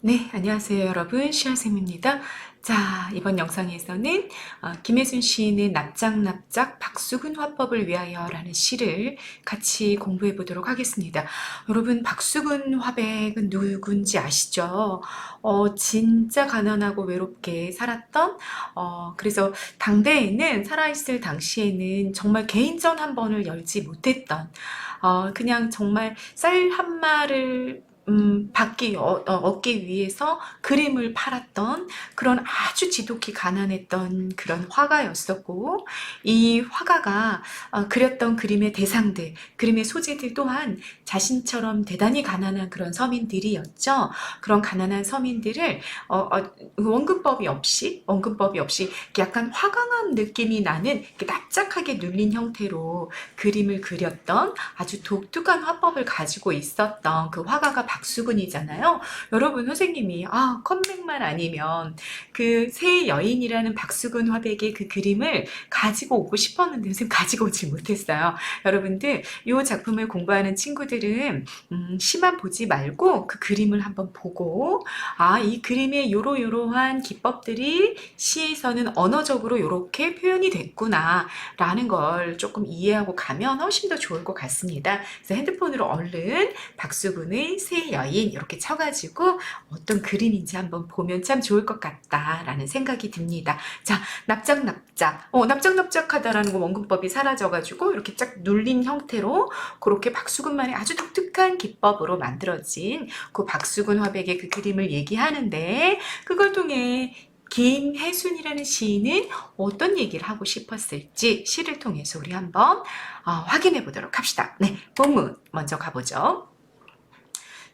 네, 안녕하세요, 여러분. 시아쌤입니다. 자, 이번 영상에서는 어, 김혜순 시인의 납작납작 박수근 화법을 위하여 라는 시를 같이 공부해 보도록 하겠습니다. 여러분, 박수근 화백은 누군지 아시죠? 어, 진짜 가난하고 외롭게 살았던, 어, 그래서 당대에는, 살아있을 당시에는 정말 개인전 한 번을 열지 못했던, 어, 그냥 정말 쌀 한 마를 음, 받기, 어, 어, 얻기 위해서 그림을 팔았던 그런 아주 지독히 가난했던 그런 화가였었고, 이 화가가 어, 그렸던 그림의 대상들, 그림의 소재들 또한 자신처럼 대단히 가난한 그런 서민들이었죠. 그런 가난한 서민들을 어, 어, 원근법이 없이, 원근법이 없이 약간 화강한 느낌이 나는 납작하게 눌린 형태로 그림을 그렸던 아주 독특한 화법을 가지고 있었던 그 화가가 박수근이잖아요. 여러분 선생님이 아 컴백만 아니면 그 새 여인이라는 박수근 화백의 그 그림을 가지고 오고 싶었는데 선생님 가지고 오지 못했어요. 여러분들 이 작품을 공부하는 친구들은 음, 시만 보지 말고 그 그림을 한번 보고 아 이 그림의 요로요로한 기법들이 시에서는 언어적으로 이렇게 표현이 됐구나 라는 걸 조금 이해하고 가면 훨씬 더 좋을 것 같습니다. 그래서 핸드폰으로 얼른 박수근의 새 여인 이렇게 쳐가지고 어떤 그림인지 한번 보면 참 좋을 것 같다라는 생각이 듭니다. 자, 납작납작. 어, 납작납작하다라는 거 원근법이 사라져가지고 이렇게 쫙 눌린 형태로 그렇게 박수근만의 아주 독특한 기법으로 만들어진 그 박수근 화백의 그 그림을 얘기하는데 그걸 통해 김혜순이라는 시인은 어떤 얘기를 하고 싶었을지 시를 통해서 우리 한번 어, 확인해 보도록 합시다. 네, 본문 먼저 가보죠.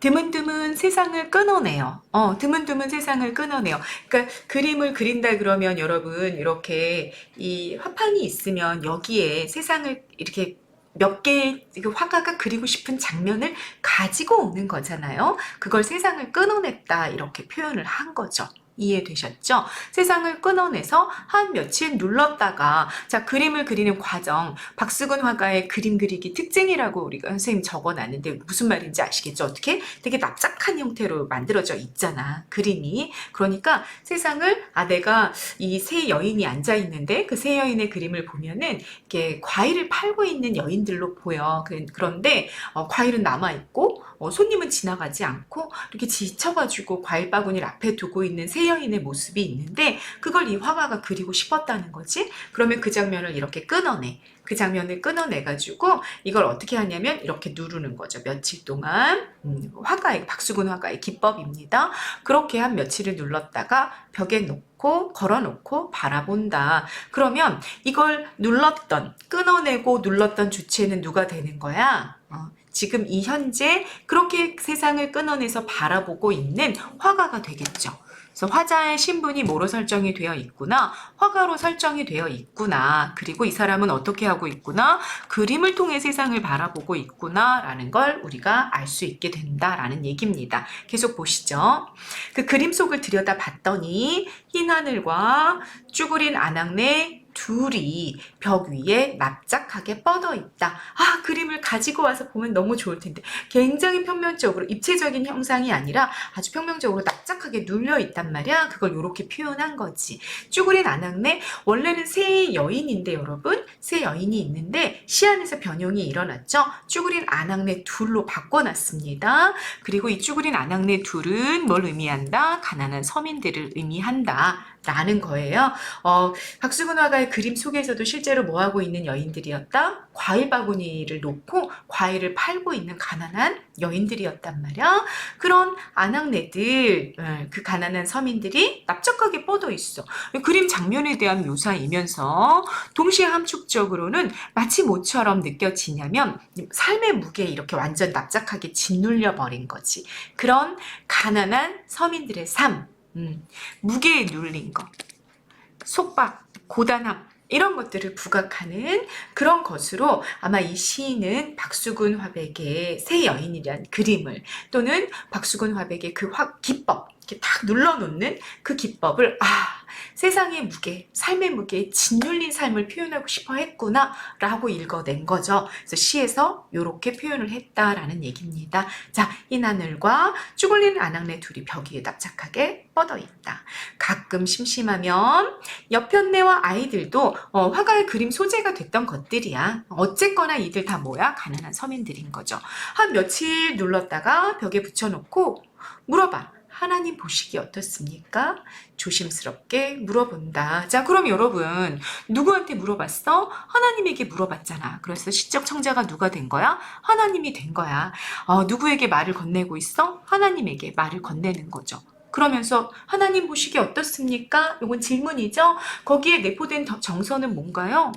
드문드문 세상을 끊어내요. 어, 드문드문 세상을 끊어내요. 그러니까 그림을 그린다 그러면 여러분 이렇게 이 화판이 있으면 여기에 세상을 이렇게 몇 개의 그 화가가 그리고 싶은 장면을 가지고 오는 거잖아요. 그걸 세상을 끊어냈다 이렇게 표현을 한 거죠. 이해되셨죠? 세상을 끊어내서 한 며칠 눌렀다가 자 그림을 그리는 과정 박수근 화가의 그림 그리기 특징이라고 우리가 선생님 적어놨는데 무슨 말인지 아시겠죠? 어떻게 되게 납작한 형태로 만들어져 있잖아 그림이 그러니까 세상을 아 내가 이 세 여인이 앉아 있는데 그 세 여인의 그림을 보면은 이렇게 과일을 팔고 있는 여인들로 보여 그- 그런데 어, 과일은 남아 있고 어, 손님은 지나가지 않고 이렇게 지쳐가지고 과일 바구니를 앞에 두고 있는 새 여인의 모습이 있는데 그걸 이 화가가 그리고 싶었다는 거지. 그러면 그 장면을 이렇게 끊어내. 그 장면을 끊어내가지고 이걸 어떻게 하냐면 이렇게 누르는 거죠. 며칠 동안 음, 화가의 박수근 화가의 기법입니다. 그렇게 한 며칠을 눌렀다가 벽에 놓고 걸어놓고 바라본다. 그러면 이걸 눌렀던 끊어내고 눌렀던 주체는 누가 되는 거야? 어, 지금 이 현재 그렇게 세상을 끊어내서 바라보고 있는 화가가 되겠죠. 그래서 화자의 신분이 뭐로 설정이 되어 있구나, 화가로 설정이 되어 있구나, 그리고 이 사람은 어떻게 하고 있구나, 그림을 통해 세상을 바라보고 있구나라는 걸 우리가 알 수 있게 된다라는 얘기입니다. 계속 보시죠. 그 그림 속을 들여다 봤더니 흰 하늘과 쭈그린 안악내 둘이 벽 위에 납작하게 뻗어 있다. 아, 그림을 가지고 와서 보면 너무 좋을 텐데. 굉장히 평면적으로, 입체적인 형상이 아니라 아주 평면적으로 납작하게 눌려 있단 말이야. 그걸 이렇게 표현한 거지. 쭈그린 안악내, 원래는 새 여인인데, 여러분. 새 여인이 있는데, 시 안에서 변형이 일어났죠. 쭈그린 안악내 둘로 바꿔놨습니다. 그리고 이 쭈그린 안악내 둘은 뭘 의미한다? 가난한 서민들을 의미한다. 라는 거예요. 어, 박수근 화가의 그림 속에서도 실제로 뭐 하고 있는 여인들이었다? 과일 바구니를 놓고 과일을 팔고 있는 가난한 여인들이었단 말이야. 그런 안악내들, 어, 그 가난한 서민들이 납작하게 뻗어 있어. 그림 장면에 대한 묘사이면서 동시에 함축적으로는 마치 모처럼 느껴지냐면 삶의 무게에 이렇게 완전 납작하게 짓눌려 버린 거지. 그런 가난한 서민들의 삶, 음, 무게에 눌린 거, 속박, 고단함, 이런 것들을 부각하는 그런 것으로 아마 이 시인은 박수근 화백의 새 여인이란 그림을 또는 박수근 화백의 그 화, 기법, 이렇게 딱 눌러놓는 그 기법을 아, 세상의 무게, 삶의 무게에 짓눌린 삶을 표현하고 싶어 했구나 라고 읽어낸 거죠. 그래서 시에서 이렇게 표현을 했다라는 얘기입니다. 자, 흰 하늘과 쭈글리는 아낙네 둘이 벽 위에 납작하게 뻗어 있다. 가끔 심심하면 옆편네와 아이들도 어, 화가의 그림 소재가 됐던 것들이야. 어쨌거나 이들 다 뭐야? 가난한 서민들인 거죠. 한 며칠 눌렀다가 벽에 붙여놓고 물어봐. 하나님 보시기 어떻습니까? 조심스럽게 물어본다. 자, 그럼 여러분, 누구한테 물어봤어? 하나님에게 물어봤잖아. 그래서 시적 청자가 누가 된 거야? 하나님이 된 거야. 어, 누구에게 말을 건네고 있어? 하나님에게 말을 건네는 거죠. 그러면서 하나님 보시기 어떻습니까? 이건 질문이죠. 거기에 내포된 더- 정서는 뭔가요?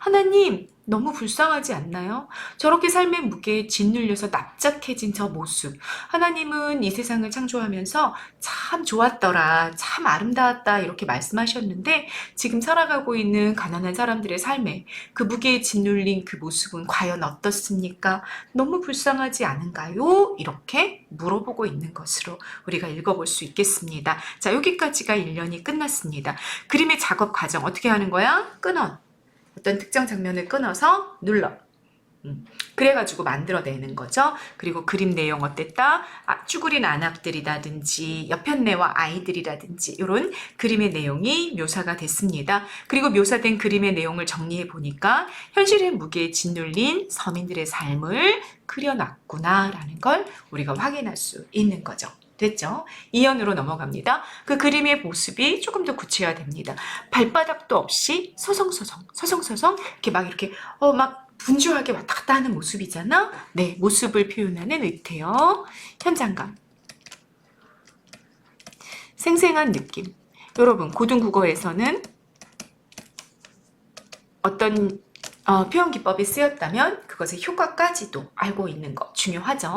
하나님, 너무 불쌍하지 않나요? 저렇게 삶의 무게에 짓눌려서 납작해진 저 모습. 하나님은 이 세상을 창조하면서 참 좋았더라, 참 아름다웠다, 이렇게 말씀하셨는데, 지금 살아가고 있는 가난한 사람들의 삶에 그 무게에 짓눌린 그 모습은 과연 어떻습니까? 너무 불쌍하지 않은가요? 이렇게 물어보고 있는 것으로 우리가 읽어볼 수 있겠습니다. 자, 여기까지가 1년이 끝났습니다. 그림의 작업 과정 어떻게 하는 거야? 끊어. 어떤 특정 장면을 끊어서 눌러. 음, 그래가지고 만들어내는 거죠. 그리고 그림 내용 어땠다? 아, 쭈그린 안악들이라든지 옆편내와 아이들이라든지 이런 그림의 내용이 묘사가 됐습니다. 그리고 묘사된 그림의 내용을 정리해 보니까 현실의 무게에 짓눌린 서민들의 삶을 그려놨구나라는 걸 우리가 확인할 수 있는 거죠. 됐죠? 이연으로 넘어갑니다. 그 그림의 모습이 조금 더 구체화됩니다. 발바닥도 없이 서성서성, 서성서성, 이렇게 막 이렇게, 어, 막 분주하게 왔다 갔다 하는 모습이잖아? 네, 모습을 표현하는 의태어, 현장감. 생생한 느낌. 여러분, 고등국어에서는 어떤 어, 표현 기법이 쓰였다면 그것의 효과까지도 알고 있는 거 중요하죠.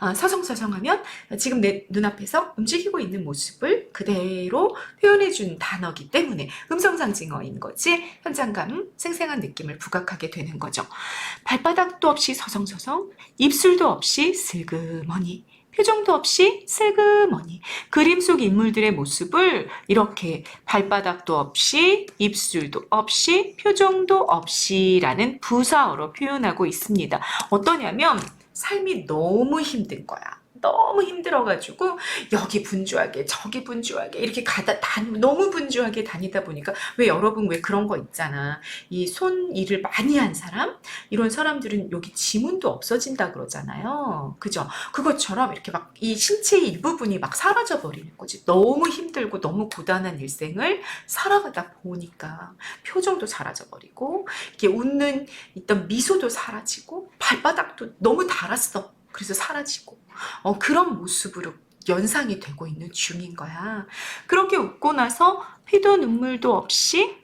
어, 서성서성하면 지금 내 눈앞에서 움직이고 있는 모습을 그대로 표현해준 단어기 때문에 음성상징어인 거지 현장감, 생생한 느낌을 부각하게 되는 거죠. 발바닥도 없이 서성서성, 입술도 없이 슬그머니, 표정도 없이 슬그머니 그림 속 인물들의 모습을 이렇게 발바닥도 없이 입술도 없이 표정도 없이라는 부사어로 표현하고 있습니다. 어떠냐면 삶이 너무 힘든 거야. 너무 힘들어가지고 여기 분주하게 저기 분주하게 이렇게 가다 다 너무 분주하게 다니다 보니까 왜 여러분 왜 그런 거 있잖아. 이 손 일을 많이 한 사람? 이런 사람들은 여기 지문도 없어진다 그러잖아요. 그죠? 그것처럼 이렇게 막 이 신체의 일부분이 막 사라져 버리는 거지. 너무 힘들고 너무 고단한 일생을 살아가다 보니까 표정도 사라져 버리고 이렇게 웃는 있던 미소도 사라지고 발바닥도 너무 닳았어 그래서 사라지고 어, 그런 모습으로 연상이 되고 있는 중인 거야. 그렇게 웃고 나서 피도 눈물도 없이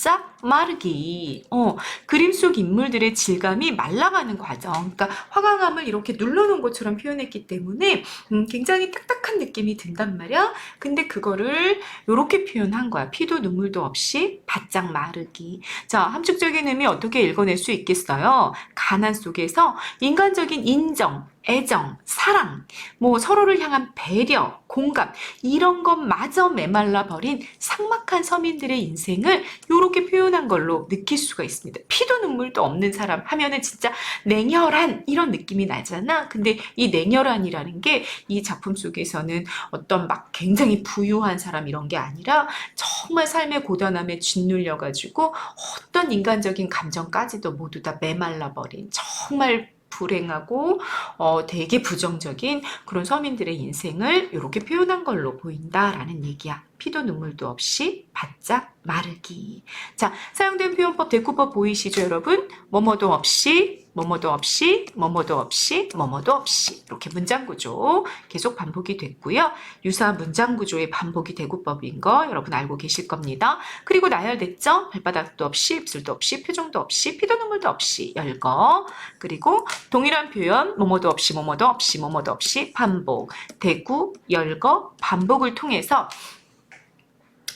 바짝 마르기. 어, 그림 속 인물들의 질감이 말라가는 과정. 그러니까 화강암을 이렇게 눌러놓은 것처럼 표현했기 때문에 음, 굉장히 딱딱한 느낌이 든단 말이야. 근데 그거를 이렇게 표현한 거야. 피도 눈물도 없이 바짝 마르기. 자, 함축적인 의미 어떻게 읽어낼 수 있겠어요? 가난 속에서 인간적인 인정, 애정, 사랑, 뭐 서로를 향한 배려, 공감 이런 것마저 메말라 버린 삭막한 서민들의 인생을 이렇게 표현한 걸로 느낄 수가 있습니다. 피도 눈물도 없는 사람 하면은 진짜 냉혈한 이런 느낌이 나잖아. 근데 이 냉혈한이라는 게 이 작품 속에서는 어떤 막 굉장히 부유한 사람 이런 게 아니라 정말 삶의 고단함에 짓눌려 가지고 어떤 인간적인 감정까지도 모두 다 메말라 버린 정말 불행하고 어, 되게 부정적인 그런 서민들의 인생을 이렇게 표현한 걸로 보인다라는 얘기야. 피도 눈물도 없이 바짝 마르기. 자, 사용된 표현법 대꾸법 보이시죠, 여러분? 뭐뭐도 없이, 뭐뭐도 없이, 뭐뭐도 없이, 뭐뭐도 없이. 이렇게 문장 구조 계속 반복이 됐고요. 유사한 문장 구조의 반복이 대구법인 거 여러분 알고 계실 겁니다. 그리고 나열됐죠? 발바닥도 없이, 입술도 없이, 표정도 없이, 피도 눈물도 없이 열거. 그리고 동일한 표현, 뭐뭐도 없이, 뭐뭐도 없이, 뭐뭐도 없이 반복. 대구, 열거, 반복을 통해서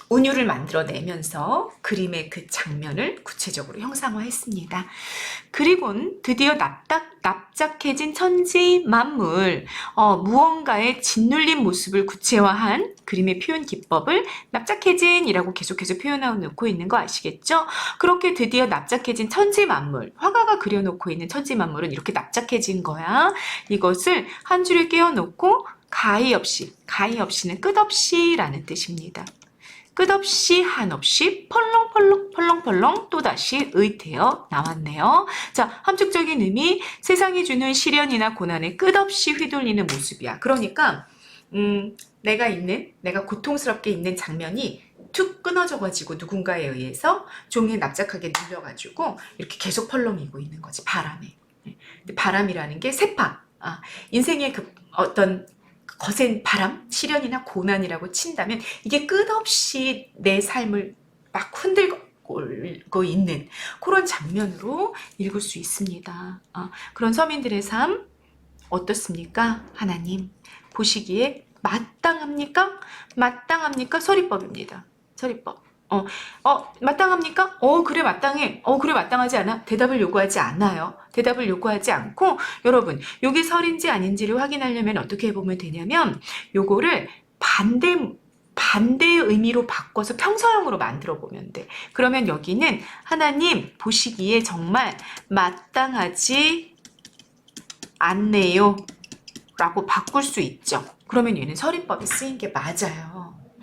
운율을 만들어내면서 그림의 그 장면을 구체적으로 형상화했습니다. 그리고는 드디어 납작, 납작해진 천지 만물, 어, 무언가의 짓눌린 모습을 구체화한 그림의 표현 기법을 납작해진이라고 계속해서 표현하고 놓고 있는 거 아시겠죠? 그렇게 드디어 납작해진 천지 만물, 화가가 그려놓고 있는 천지 만물은 이렇게 납작해진 거야. 이것을 한 줄에 끼워놓고 가히 없이, 가히 없이는 끝없이라는 뜻입니다. 끝없이 한없이 펄렁펄렁 펄렁펄렁 또다시 의태어 나왔네요. 자, 함축적인 의미 세상이 주는 시련이나 고난에 끝없이 휘둘리는 모습이야. 그러니까 음, 내가 있는 내가 고통스럽게 있는 장면이 툭 끊어져 가지고 누군가에 의해서 종이에 납작하게 눌려 가지고 이렇게 계속 펄렁이고 있는 거지 바람에. 근데 바람이라는 게 세파. 아, 인생의 그 어떤 거센 바람, 시련이나 고난이라고 친다면 이게 끝없이 내 삶을 막 흔들고 있는 그런 장면으로 읽을 수 있습니다. 아, 그런 서민들의 삶 어떻습니까? 하나님 보시기에 마땅합니까? 마땅합니까? 서리법입니다. 서리법. 어, 어, 마땅합니까? 어, 그래, 마땅해. 어, 그래, 마땅하지 않아? 대답을 요구하지 않아요. 대답을 요구하지 않고, 여러분, 요게 설인지 아닌지를 확인하려면 어떻게 해보면 되냐면, 요거를 반대, 반대의 의미로 바꿔서 평서형으로 만들어 보면 돼. 그러면 여기는 하나님 보시기에 정말 마땅하지 않네요. 라고 바꿀 수 있죠. 그러면 얘는 서리법에 쓰인 게 맞아요.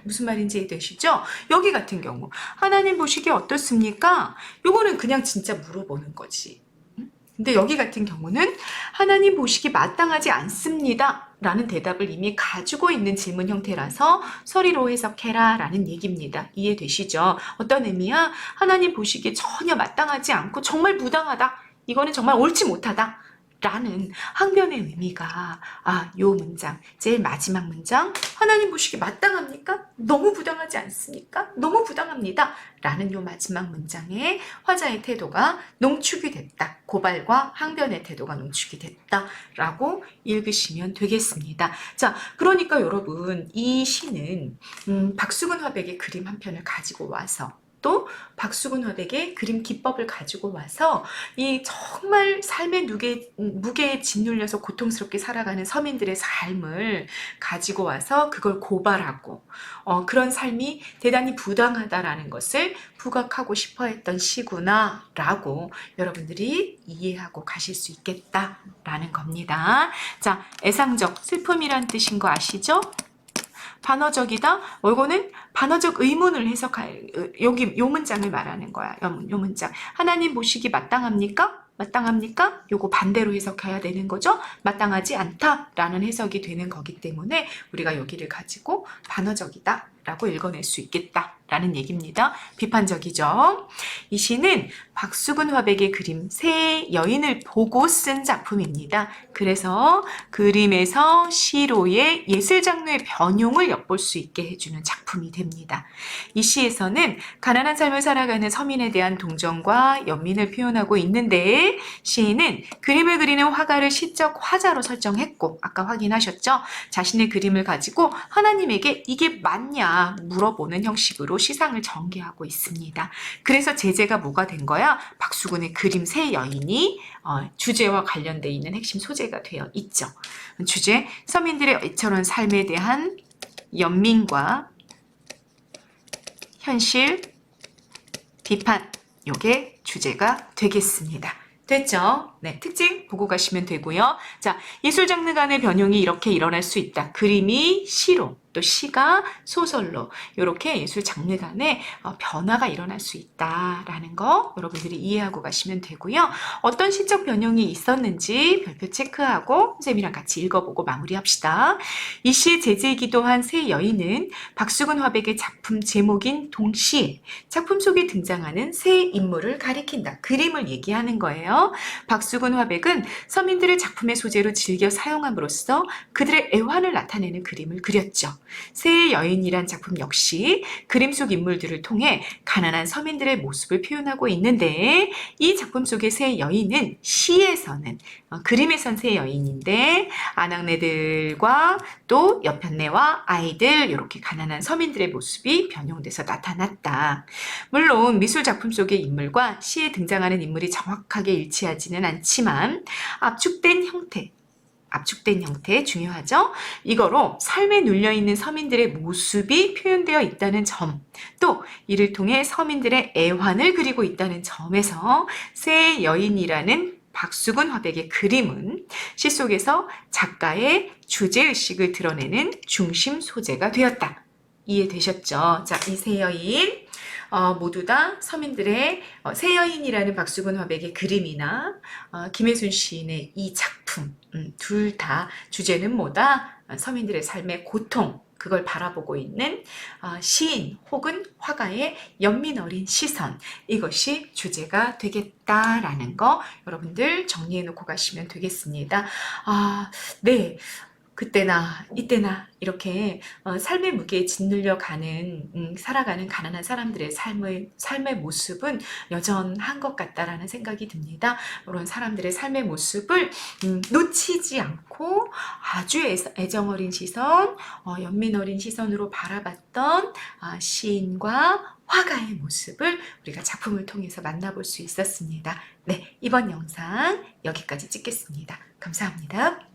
무슨 말인지 이해되시죠? 여기 같은 경우 하나님 보시기에 어떻습니까? 요거는 그냥 진짜 물어보는 거지. 응? 근데 여기 같은 경우는 하나님 보시기 마땅하지 않습니다. 라는 대답을 이미 가지고 있는 질문 형태라서 서리로 해석해라 라는 얘기입니다. 이해되시죠? 어떤 의미야? 하나님 보시기에 전혀 마땅하지 않고 정말 부당하다. 이거는 정말 옳지 못하다. 라는 항변의 의미가 아, 요 문장, 제일 마지막 문장 하나님 보시기 마땅합니까? 너무 부당하지 않습니까? 너무 부당합니다. 라는 요 마지막 문장에 화자의 태도가 농축이 됐다. 고발과 항변의 태도가 농축이 됐다. 라고 읽으시면 되겠습니다. 자, 그러니까 여러분 이 시는 음, 박수근 화백의 그림 한 편을 가지고 와서 또 박수근 화백의 그림 기법을 가지고 와서 이 정말 삶의 무게, 무게에 짓눌려서 고통스럽게 살아가는 서민들의 삶을 가지고 와서 그걸 고발하고 어, 그런 삶이 대단히 부당하다라는 것을 부각하고 싶어 했던 시구나 라고 여러분들이 이해하고 가실 수 있겠다라는 겁니다. 자, 애상적, 슬픔이란 뜻인 거 아시죠? 반어적이다. 어, 이거는 반어적 의문을 해석할 여기 요 문장을 말하는 거야. 요, 요 문장. 하나님 보시기 마땅합니까? 마땅합니까? 요거 반대로 해석해야 되는 거죠. 마땅하지 않다라는 해석이 되는 거기 때문에 우리가 여기를 가지고 반어적이다 라고 읽어낼 수 있겠다 라는 얘기입니다. 비판적이죠. 이 시는 박수근 화백의 그림 새 여인을 보고 쓴 작품입니다. 그래서 그림에서 시로의 예술 장르의 변용을 엿볼 수 있게 해주는 작품이 됩니다. 이 시에서는 가난한 삶을 살아가는 서민에 대한 동정과 연민을 표현하고 있는데 시인은 그림을 그리는 화가를 시적 화자로 설정했고 아까 확인하셨죠? 자신의 그림을 가지고 하나님에게 이게 맞냐 물어보는 형식으로 시상을 전개하고 있습니다. 그래서 제재가 뭐가 된 거야? 박수근의 그림 새 여인이 어, 주제와 관련돼 있는 핵심 소재가 되어 있죠. 주제 서민들의 이처럼 삶에 대한 연민과 현실 비판 요게 주제가 되겠습니다. 됐죠? 네, 특징 보고 가시면 되고요. 자, 예술 장르 간의 변형이 이렇게 일어날 수 있다. 그림이 시로, 또 시가 소설로 이렇게 예술 장르 간의 어, 변화가 일어날 수 있다라는 거 여러분들이 이해하고 가시면 되고요. 어떤 시적 변형이 있었는지 별표 체크하고 선생님이랑 같이 읽어보고 마무리합시다. 이 시에 제재이기도 한새 여인은 박수근 화백의 작품 제목인 동시에 작품 속에 등장하는 새 인물을 가리킨다. 그림을 얘기하는 거예요. 박수근 화백은 서민들을 작품의 소재로 즐겨 사용함으로써 그들의 애환을 나타내는 그림을 그렸죠. 새의 여인이란 작품 역시 그림 속 인물들을 통해 가난한 서민들의 모습을 표현하고 있는데 이 작품 속의 새 여인은 시에서는 어, 그림에선 새 여인인데 아낙네들과 또 여편네와 아이들 이렇게 가난한 서민들의 모습이 변형돼서 나타났다. 물론 미술 작품 속의 인물과 시에 등장하는 인물이 정확하게 일치하지는 않지만 압축된 형태 압축된 형태 중요하죠? 이거로 삶에 눌려있는 서민들의 모습이 표현되어 있다는 점, 또 이를 통해 서민들의 애환을 그리고 있다는 점에서 새 여인이라는 박수근 화백의 그림은 시 속에서 작가의 주제의식을 드러내는 중심 소재가 되었다. 이해되셨죠? 자, 이새 여인. 어, 모두 다 서민들의 어, 새 여인이라는 박수근 화백의 그림이나 어, 김혜순 시인의 이 작품 음, 둘 다 주제는 뭐다? 어, 서민들의 삶의 고통 그걸 바라보고 있는 어, 시인 혹은 화가의 연민 어린 시선 이것이 주제가 되겠다라는 거 여러분들 정리해 놓고 가시면 되겠습니다. 아, 네. 그때나 이때나 이렇게 어, 삶의 무게에 짓눌려 가는 음, 살아가는 가난한 사람들의 삶의 삶의 모습은 여전한 것 같다라는 생각이 듭니다. 이런 사람들의 삶의 모습을 음, 놓치지 않고 아주 애, 애정 어린 시선, 어, 연민 어린 시선으로 바라봤던 아, 시인과 화가의 모습을 우리가 작품을 통해서 만나볼 수 있었습니다. 네, 이번 영상 여기까지 찍겠습니다. 감사합니다.